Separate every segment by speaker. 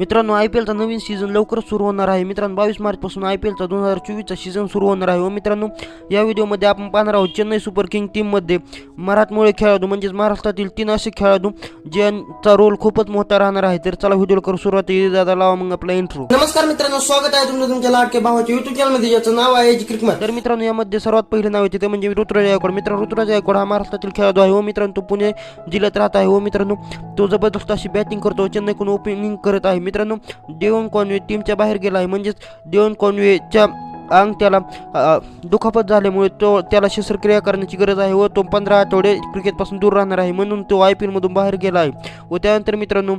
Speaker 1: मित्रांनो I P एलचा नवीन सीझन लवकरच सुरू होणार आहे. मित्रांनो बावीस मार्चपासून आय पी एलचा दोन हजार चोवीसचा सीझन सुरू होणार आहे. व मित्रांनो या व्हिडिओमध्ये आपण पाहणार आहोत चेन्नई सुपर किंग टीममध्ये मराठमोळे खेळाडू म्हणजेच महाराष्ट्रातील तीन असे खेळाडू ज्यांचा रोल खूपच मोठा राहणार आहे. तर चला व्हिडिओ करू सुरुवात. दादा लावा मग आपला इंट्रो
Speaker 2: नमस्कार मित्रांनो स्वागत आहे तुमचं तुमच्या लाडके भावाच्या युट्यूब चॅनलमध्ये ज्याचं नाव आहे क्रिकमॅन
Speaker 1: तर मित्रांनो यामध्ये सर्वात पहिले नाव येते ते म्हणजे ऋतुराज गायकवाड मित्रांनो ऋतुराज गायकवाड हा महाराष्ट्रातील खेळाडू आहे. व मित्रांनो तो पुणे जिल्ह्यात राहत आहे. व मित्रांनो तो जबरदस्त अशी बॅटिंग करतो. चेन्नईकडून ओपनिंग करत आहे. मित्रांनो देवन कॉन्वे टीमच्या बाहेर गेला आहे. म्हणजेच देवन कॉन्वेच्या अंग त्याला दुखापत झाल्यामुळे तो त्याला शस्त्रक्रिया करण्याची गरज आहे व तो पंधरा आठवडे क्रिकेटपासून दूर राहणार आहे म्हणून तो आय पी एलमधून बाहेर गेला आहे. व त्यानंतर मित्रांनो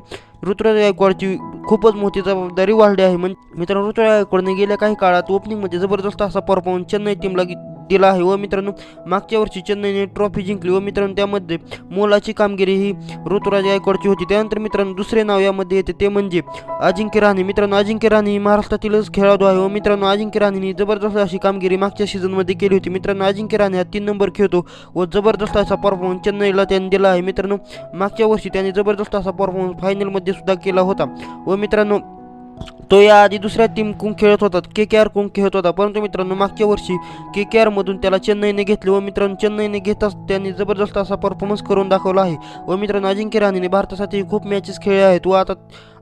Speaker 1: ऋतुराज गायकवाडची खूपच मोठी जबाबदारी वाढली आहे. म्हणजे मित्रांनो ऋतुराज गायकवाडने गेल्या काही काळात ओपनिंगमध्ये जबरदस्त असा परफॉर्मन्स चेन्नई टीमला दिला आहे. व मित्रांनो मागच्या वर्षी चेन्नईने ट्रॉफी जिंकली. व मित्रांनो त्यामध्ये मोलाची कामगिरी ही ऋतुराज गायकवाडची होती. त्यानंतर मित्रांनो दुसरे नाव यामध्ये येते. ते म्हणजे अजिंक्य राणे. मित्रांनो अजिंक्य राणे ही महाराष्ट्रातीलच खेळाडू आहे. व मित्रांनो अजिंक्य राणेने जबरदस्त अशी कामगिरी मागच्या सीझनमध्ये केली होती. मित्रांनो अजिंक्य राणे हा तीन नंबर खेळतो व जबरदस्त असा परफॉर्मन्स चेन्नईला त्यांनी दिला आहे. मित्रांनो मागच्या वर्षी त्याने जबरदस्त असा परफॉर्मन्स फायनलमध्ये सुद्धा केला होता. व मित्रांनो तो याआधी दुसऱ्या टीमकडून खेळत होता? के के आरकडून खेळत होता? परंतु मित्रांनो मागच्या वर्षी के के आरमधून त्याला चेन्नईने घेतले व मित्रांनो चेन्नईने घेताच त्यांनी जबरदस्त असा परफॉर्मन्स करून दाखवला आहे. व मित्रांनो अजिंक्य राणेने भारतासाठी खूप मॅचेस खेळले आहेत व आता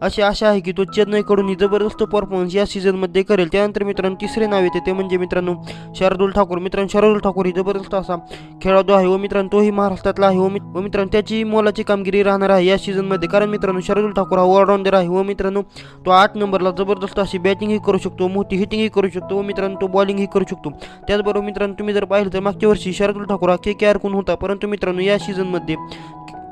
Speaker 1: अशी आशा आहे की तो चेन्नईकडून जबरदस्त परफॉर्मन्स या सीझनमध्ये करेल. त्यानंतर मित्रांनो तिसरे नाव येते ते म्हणजे मित्रांनो शार्दुल ठाकूर. मित्रांनो शार्दुल ठाकूर ही जबरदस्त असा खेळाडू आहे व मित्रांनो तोही महाराष्ट्रातला आहे व व मित्रांनो त्याची मोलाची कामगिरी राहणार आहे या सीझनमध्ये कारण मित्रांनो शार्दुल ठाकूर हा ऑलराऊंडर आहे व मित्रांनो तो आठ नंबरला जबरदस्त अशी बॅटिंगही करू शकतो मोठी हिटिंगही करू शकतो. व मित्रांनो तो बॉलिंगही करू शकतो. त्याचबरोबर मित्रांनो तुम्ही जर पाहिलं तर मागच्या वर्षी शार्दुल ठाकूर हा के के आरकून होता. परंतु मित्रांनो या सीझनमध्ये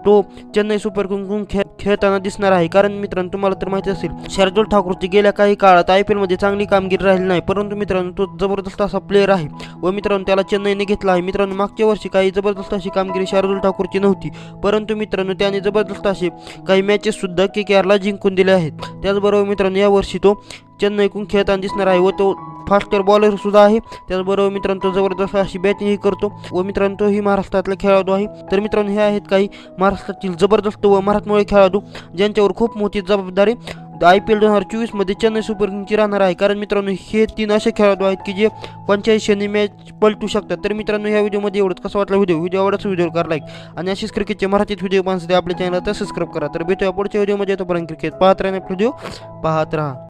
Speaker 1: तो चेन्नई सुपर किंग खेळ खेळताना दिसणार आहे. कारण मित्रांनो तुम्हाला तर माहिती असेल शार्दुल ठाकूरची गेल्या काही काळात आय पी एलमध्ये चांगली कामगिरी राहिली नाही. परंतु मित्रांनो तो जबरदस्त असा प्लेअर आहे. व मित्रांनो त्याला चेन्नईने घेतला आहे. मित्रांनो मागच्या वर्षी काही जबरदस्त अशी कामगिरी शार्दुल ठाकूरची नव्हती. परंतु मित्रांनो त्याने जबरदस्त असे काही मॅचेस सुद्धा के के आरला जिंकून दिले आहेत. त्याचबरोबर मित्रांनो यावर्षी तो चेन्नईकडून खेळताना दिसणार आहे. व तो फास्टर बॉलर सुद्धा आहे. त्याचबरोबर मित्रांनो तो जबरदस्त अशी बॅटिंगही करतो. व मित्रांनो तोही महाराष्ट्रातला खेळाडू आहे. तर मित्रांनो हे आहेत काही महाराष्ट्रातील जबरदस्त व मराठमोळे खेळाडू ज्यांच्यावर खूप मोठी जबाबदारी आय पी एल दोन हजार चोवीसमध्ये चेन्नई सुपर किंगची राहणार आहे. कारण मित्रांनो हे तीन असे खेळाडू आहेत की जे पंच्याऐंशी मॅच पलटू शकतात. तर मित्रांनो या व्हिडिओमध्ये एवढंच. कसं वाटला व्हिडिओ व्हिडिओ आवडत व्हिडिओ करा लाईक आणि अशीच क्रिकेटचे मराठीत व्हिडिओ पाहण्यासाठी आपल्या चॅनलला तसं सबस्क्राईब करा. तर भेटूया पुढच्या व्हिडिओमध्ये तोपर्यंत क्रिकेट पाहत राहणे व्हिडिओ पाहत राहा.